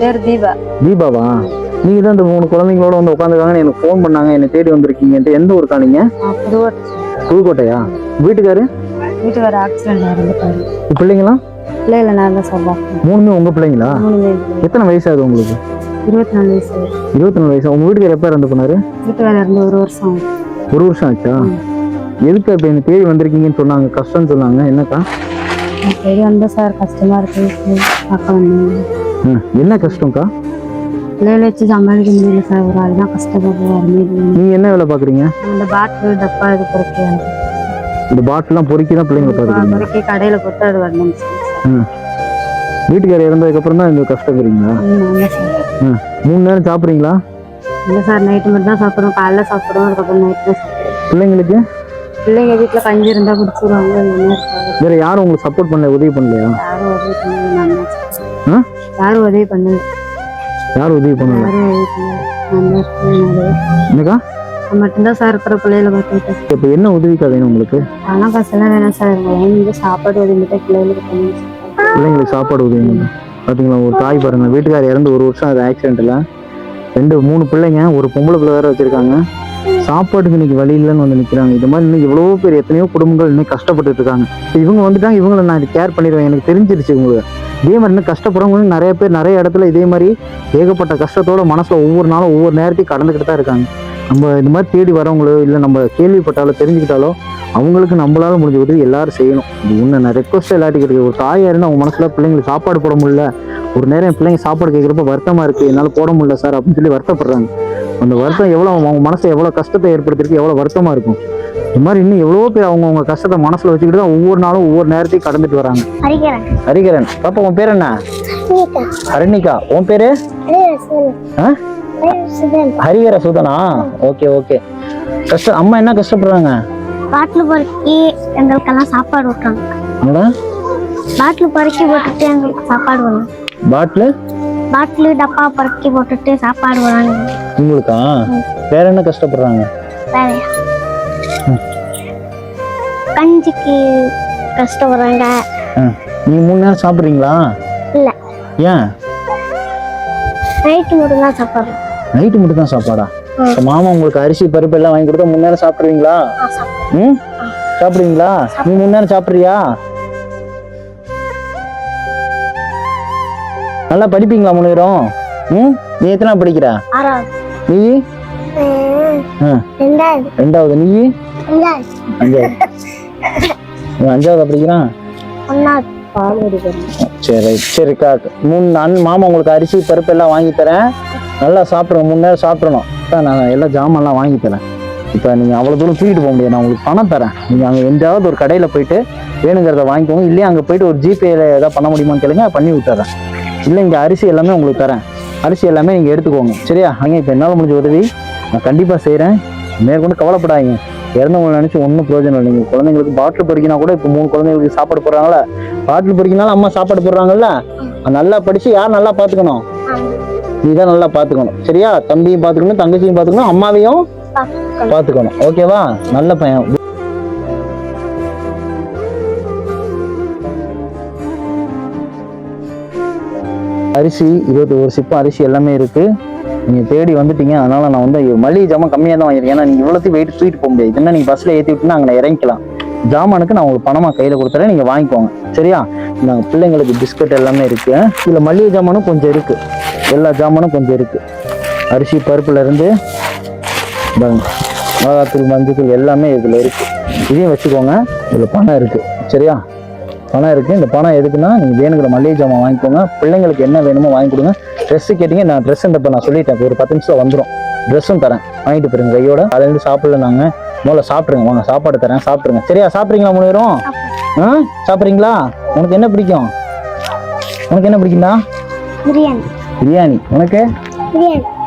பேர் தீபா. தீபாவா? நீங்க தான் இந்த மூணு குழந்தைங்களோட வந்து உட்காந்துருக்காங்கன்னு எனக்கு ஃபோன் பண்ணாங்க. என்னை தேடி வந்திருக்கீங்கன்ட்டு. எந்த ஊருக்கா நீங்க? புதுக்கோட்டையா? வீட்டுக்காரு? வீட்டுக்கார ஆக்சிடென்ட் இறந்துட்டாரு பிள்ளைங்களாம் பிள்ளைகளை நான் தான் பார்க்கணும் மூணுமே உங்க பிள்ளைங்களா? எத்தனை வயசாகுது உங்களுக்கு? இருபத்தி நாலு வயசு. இருபத்தி நாலு வயசா. உங்க வீட்டுக்கார எப்போ இறந்து போனாரு? வீட்டுக்கார இருந்து ஒரு வருஷம் ஆகுது. ஒரு வருஷம் ஆச்சா? எதுக்கு இப்போ என்னை தேடி வந்திருக்கீங்கன்னு சொன்னாங்க? கஷ்டம்னு சொன்னாங்க. என்னக்கா? எனக்கு சரி வந்தா சார். கஷ்டமா இருக்கு. பார்க்க வந்தேன். என்ன கஷ்டம்க்கா? பிள்ளைகளை வச்சு சமாளிக்க முடியல சார். ஒரு ஆள் தான் கஷ்டப்படுறாரு மீது நீங்க என்ன வேலை பாக்குறீங்க இந்த பாட்டில் டப்பா இது பொறுக்கி இந்த பாட்டிலாம் பொறுக்கி தான் பிள்ளைங்களை பாக்குறீங்க பொறுக்கி கடையில் கொடுத்து அது வரணும் வீட்டுக்காரர் இறந்ததுக்கு அப்புறம் தான் இந்த கஷ்டப்படுறீங்களா மூணு நேரம் சாப்பிட்றீங்களா? இல்லை சார் நைட்டு மட்டும் தான் சாப்பிடுவோம் காலைல சாப்பிடுவோம் அதுக்கப்புறம் நைட்டு தான் சாப்பிடுவோம் பிள்ளைங்களுக்கு? பிள்ளைங்க வீட்டில் கஞ்சி இருந்தால் குடிச்சிருவாங்க இருக்காது. வேற யாரும் உங்களுக்கு சப்போர்ட் பண்ணல உதவி பண்ணலையா? யாரும் உதவி பண்ணல? யாரும் உதவி பண்ணல. யாரும் உதவி பண்ணல. என்னக்கா? மட்டும்தான் சார் இருக்கிற பிள்ளைகளை பார்த்துக்கிட்டேன். இப்போ என்ன உதவிக்கா வேணும் உங்களுக்கு? பணம் காசெல்லாம் வேணாம் சார் வந்து சாப்பாடு உதவி மட்டும் பிள்ளைகளுக்கு பிள்ளைங்களுக்கு சாப்பாடு உதவி வேணும். பாத்தீங்களா ஒரு தாய் பாருங்க. வீட்டுக்காரர் இறந்து ஒரு வருஷம் அது ஆக்சிடென்ட்ல ரெண்டு மூணு பிள்ளைங்க ஒரு பொம்பளை பிள்ளை வேற வச்சிருக்காங்க. சாப்பாட்டுக்கு இன்னைக்கு வழி இல்லைன்னு வந்து நிற்கிறாங்க இது மாதிரி இன்னைக்கு எவ்வளவோ பேர் எத்தனையோ குடும்பங்கள் இன்னும் கஷ்டப்பட்டுட்டு இருக்காங்க. இவங்க வந்துட்டாங்க இவங்களை நான் கேர் பண்ணிடுவேன். எனக்கு தெரிஞ்சிருச்சு உங்களுக்கு இதே மாதிரி இன்னும் கஷ்டப்படுறவங்க நிறைய பேர் நிறைய இடத்துல இதே மாதிரி ஏகப்பட்ட கஷ்டத்தோட மனசில் ஒவ்வொரு நாளும் ஒவ்வொரு நேரத்தையும் கடந்துக்கிட்டு தான் இருக்காங்க. நம்ம இந்த மாதிரி தேடி வரவங்களோ இல்லை நம்ம கேள்விப்பட்டாலோ தெரிஞ்சுக்கிட்டாலோ அவங்களுக்கு நம்மளால முடிஞ்ச உதவி எல்லாரும் செய்யணும். இது ஒன்று நான் ரெக்வஸ்ட் எல்லாத்துக்கும் இருக்கு ஒரு தாயாக இருந்து அவங்க மனசில் பிள்ளைங்களுக்கு சாப்பாடு போட முடியல. ஒரு நேரம் என் பிள்ளைங்க சாப்பாடு கேட்குறப்ப வருத்தமா இருக்கு. என்னால் போட முடியல சார் அப்படின்னு சொல்லி வருத்தப்படுறாங்க. அந்த வருத்தம் எவ்வளோ அவங்க மனசை எவ்வளோ கஷ்டத்தை ஏற்படுத்திருக்கு எவ்வளோ வருத்தமா இருக்கும். இது மாதிரி இன்னும் எவ்வளோ பேர் அவங்க அவங்க கஷ்டத்தை மனசுல வச்சுக்கிட்டு தான் ஒவ்வொரு நாளும் ஒவ்வொரு நேரத்தையும் கடந்துட்டு வராங்க. ஹரிகரன். ஹரிகரன். பாப்பா உன் பேர் என்ன? ஹரணிகா உன் பேரு? ஹரிகர சுதனா. Okay okay. கஷ்டம் அம்மா என்ன கஷ்டப்படுறாங்க? பாட்டில் பொறுக்கி எங்களுக்கெல்லாம் சாப்பாடு விட்டுறாங்க என்னடா பாட்டில் பொறுக்கி போட்டுட்டு எங்களுக்கு சாப்பாடு வரும் பாட்டில்? பாட்டில் டப்பா பொறுக்கி போட்டுட்டு சாப்பாடு வராங்க உங்களுக்கா? வேற என்ன கஷ்டப்படுறாங்க? கஞ்சிக்கு கஷ்டப்படுறாங்க. நீங்க மூணு நேரம் சாப்பிட்றீங்களா? இல்ல. ஏன்? நைட்டு மட்டும் தான் சாப்பாடு நைட்டு மட்டும் தான் சாப்பாடா? மாமா உங்களுக்கு அரிசி பருப்பு எல்லாம் வாங்கி கொடுத்தா மூணு நேரம் சாப்பிடுவீங்களா ம்? சாப்பிடுவீங்களா நீ மூணு நேரம் சாப்பிட்றியா? நல்லா படிப்பீங்களா பேரும்? ம்? நீ எத்தனை படிக்கிற? ஆறாவது. நீ? ரெண்டாவது. நீ? அஞ்சாவது. அஞ்சாவது. படிக்கிறான்? சரி ரைட் சரிக்கா மூணு நான் மாமா உங்களுக்கு அரிசி பருப்பு எல்லாம் வாங்கி தரேன். நல்லா சாப்பிடுங்க மூணு நேரம் சாப்பிடணும். நான் எல்லா ஜாமான்லாம் வாங்கி தரேன். இப்போ நீங்கள் அவ்வளோ தூரம் தூக்கிட்டு போக முடியாது. நான் உங்களுக்கு பணம் தரேன். நீங்கள் அங்கே எங்கேயாவது ஒரு கடையில் போயிட்டு வேணுங்கிறத வாங்கிக்கோங்க. இல்லையா அங்கே போயிட்டு ஒரு ஜிபேல ஏதாவது பண்ண முடியுமான்னு கேளுங்க. பண்ணி விட்டுறேன். இல்லை இங்கே அரிசி எல்லாமே உங்களுக்கு தரேன். அரிசி எல்லாமே நீங்கள் எடுத்துக்கோங்க. சரியா? அங்கே இப்போ என்னால் முடிஞ்ச உதவி நான் கண்டிப்பாக செய்கிறேன் மேற்கொண்டு கவலைப்படாதீங்க. இறந்தவங்களை நினச்சி ஒன்றும் பிரயோஜனம் இல்லை நீங்கள் குழந்தைங்களுக்கு பாட்டில் பொறிக்கினா கூட இப்போ மூணு குழந்தைங்களுக்கு சாப்பாடு போடுறாங்களே பாட்டில் பொறிக்கினாலும் அம்மா சாப்பாடு போடுறாங்கல்ல? நல்லா படித்து யார் நல்லா பார்த்துக்கணும் நீ தான் நல்லா பார்த்துக்கணும் சரியா? தம்பியும் பார்த்துக்கணும் தங்கச்சியும் பார்த்துக்கணும் அம்மாவையும் பார்த்துக்கணும் ஓகேவா? நல்ல பையன். அரிசி இருபத்தி ஒரு சிப்பம் அரிசி எல்லாமே இருக்கு. நீங்க தேடி வந்துட்டீங்க அதனால நான் வந்து மளிகை ஜாமான் கம்மியாக தான் வாங்கிருக்கேன் ஏன்னா நீங்க இவ்வளோத்தையும் வெயிட் தூக்கிட்டு போக முடியாது. என்ன நீங்க பஸ்ல ஏற்றி விட்டுனா அங்கே இறங்கிக்கலாம். ஜாமானுக்கு நான் உங்களுக்கு பணமா கையில கொடுத்துறேன் நீங்க வாங்கிக்கோங்க. சரியா? நாங்க பிள்ளைங்களுக்கு பிஸ்கட் எல்லாமே இருக்கு. இதுல மளிகை ஜாமானும் கொஞ்சம் இருக்கு. எல்லா ஜாமானும் கொஞ்சம் இருக்கு. அரிசி பருப்புல இருந்து மிளகாத்தூள் மஞ்சள் எல்லாமே இதுல இருக்கு. இதையும் வச்சுக்கோங்க இதுல பணம் இருக்கு. சரியா? பணம் இருக்கு. இந்த பணம் எதுக்குன்னா நீங்க வேணுங்கிற மளிகை ஜாமான் வாங்கிக்கோங்க. பிள்ளைங்களுக்கு என்ன வேணுமோ வாங்கி கொடுங்க. ட்ரெஸ் கேட்டீங்க நான் ட்ரெஸ் இந்த இப்போ நான் சொல்லிட்டேன். ஒரு பத்து நிமிஷம் வந்துடும் ட்ரெஸ்ஸும் தரேன். வாங்கிட்டு போயிருங்க. கையோட அதுலேருந்து சாப்பிடல நாங்க. முதல்ல சாப்பிட்ருங்க வாங்க சாப்பாடு தரேன். சாப்பிட்ருங்க சரியா? சாப்பிட்றீங்களா மூணு பேரும்? ஆ? சாப்பிட்றீங்களா? உனக்கு என்ன பிடிக்கும்? உனக்கு என்ன பிடிக்கும்டா? பிரியாணி. பிரியாணி. உனக்கு?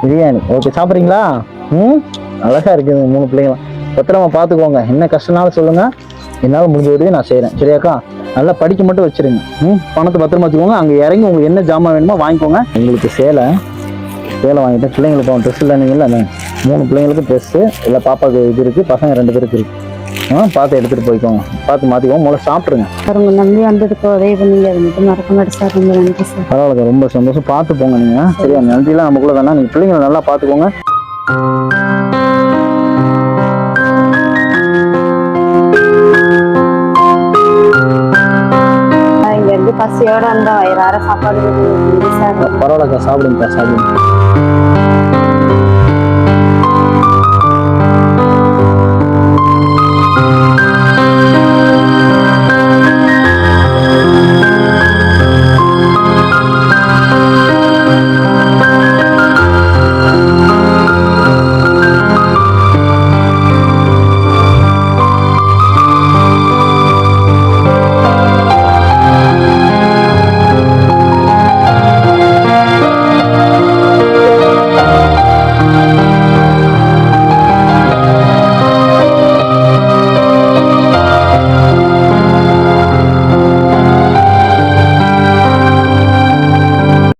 பிரியாணி. ஓகே சாப்பிட்றீங்களா? ம்? அழகா இருக்குது மூணு பிள்ளைங்களும். பத்திரமா பார்த்துக்கோங்க. என்ன கஷ்டம்னாலும் சொல்லுங்க. என்னால் முடிஞ்ச உதவி நான் செய்கிறேன் சரியாக்கா? நல்லா படிக்க மட்டும் வச்சிருங்க. ம்? பணத்தை பத்திரமா வச்சுக்கோங்க. அங்கே இறங்கி உங்களுக்கு என்ன ஜாமான் வேணுமோ வாங்கிக்கோங்க. உங்களுக்கு சேலை சேலை வாங்கிட்டேன். பிள்ளைங்களுக்கு ட்ரெஸ் இல்லைன்னீங்கல்ல அந்த மூணு பிள்ளைங்களுக்கும் ட்ரெஸ்ஸு இல்லை பாப்பாவுக்கு இது இருக்குது பசங்க ரெண்டு பேருக்கு இருக்குது ஆ பார்த்து எடுத்துகிட்டு போய்க்கோங்க. பார்த்து மாற்றிக்கோங்க முதல்ல சாப்பிட்ருங்க சார் உங்க நம்பி வந்ததுக்கு உதவி பண்ணீங்க அது மட்டும் மறக்க மாட்டேன் சார். ரொம்ப நன்றி சார். பரவாயில்ல ரொம்ப சந்தோஷம். பார்த்து போங்க நீங்கள் சரியா? நன்றிலாம் நமக்குள்ள தானே நீங்கள் பிள்ளைங்களை நல்லா பார்த்துக்கோங்க. பசியோட வந்தா வயிறார சாப்பாடு பரவாயில்லக்கா சாப்பிடுங்கக்கா சாப்பிடுங்க.